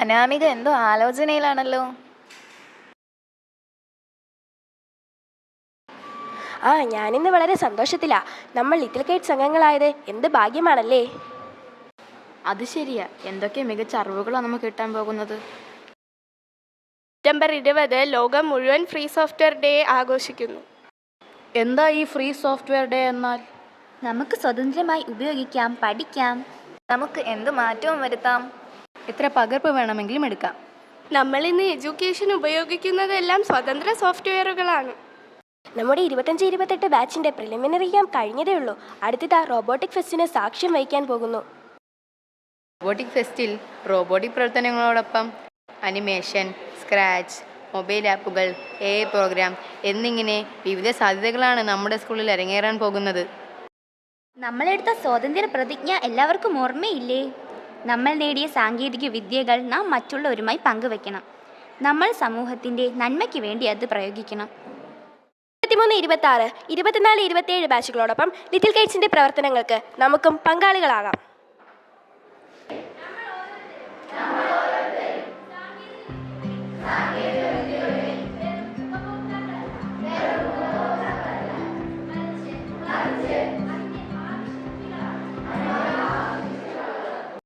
അനാമിക എന്തോ ആലോചനയിലാണല്ലോ. ആ ഞാനിന്ന് വളരെ സന്തോഷത്തിലാ. നമ്മൾ ലിറ്റിൽ കൈറ്റ്സ് സംഘങ്ങളായത് എന്ത് ഭാഗ്യമാണല്ലേ? അത് ശരിയാ. എന്തൊക്കെ മികച്ച അറിവുകളാണ് നമുക്ക് കിട്ടാൻ പോകുന്നത്. സെപ്റ്റംബർ ഇരുപത് ലോകം മുഴുവൻ ഫ്രീ സോഫ്റ്റ്വെയർ ഡേ ആഘോഷിക്കുന്നു. എന്താ ഈ ഫ്രീ സോഫ്റ്റ്വെയർ ഡേ എന്നാൽ? നമുക്ക് സ്വതന്ത്രമായി ഉപയോഗിക്കാം പഠിക്കാം. നമുക്ക് എന്ത് മാറ്റവും വരുത്താം. എത്ര പകർപ്പ് വേണമെങ്കിലും എടുക്കാം. നമ്മൾ ഇന്ന് എഡ്യൂക്കേഷൻ ഉപയോഗിക്കുന്നതെല്ലാം സ്വതന്ത്ര സോഫ്റ്റ്വെയറുകളാണ്. നമ്മുടെ ഇരുപത്തഞ്ച് ഇരുപത്തെട്ട് ബാച്ചിന്റെ പ്രിലിമിനറി ക്യാമ്പ് കഴിഞ്ഞതേ ഉള്ളൂ. അടുത്തതാ റോബോട്ടിക് ഫെസ്റ്റിന് സാക്ഷ്യം വഹിക്കാൻ പോകുന്നു. റോബോട്ടിക് ഫെസ്റ്റിൽ റോബോട്ടിക് പ്രവർത്തനങ്ങളോടൊപ്പം അനിമേഷൻ സ്ക്രാച്ച് മൊബൈൽ ആപ്പുകൾ എ പ്രോഗ്രാം എന്നിങ്ങനെ വിവിധ സാധ്യതകളാണ് നമ്മുടെ സ്കൂളിൽ അരങ്ങേറാൻ പോകുന്നത്. നമ്മളെടുത്ത സ്വാതന്ത്ര്യ പ്രതിജ്ഞ എല്ലാവർക്കും ഓർമ്മയില്ലേ? നമ്മൾ നേടിയ സാങ്കേതിക വിദ്യകൾ നാം മറ്റുള്ളവരുമായി പങ്കുവെക്കണം. നമ്മൾ സമൂഹത്തിന്റെ നന്മയ്ക്ക് വേണ്ടി അത് പ്രയോഗിക്കണം. ഇരുപത്തിമൂന്ന് ഇരുപത്തി ആറ് ഇരുപത്തിനാല് ഇരുപത്തിയേഴ് ബാച്ചുകളോടൊപ്പം ലിറ്റിൽ കൈറ്റ്സിന്റെ പ്രവർത്തനങ്ങൾക്ക് നമുക്കും പങ്കാളികളാകാം.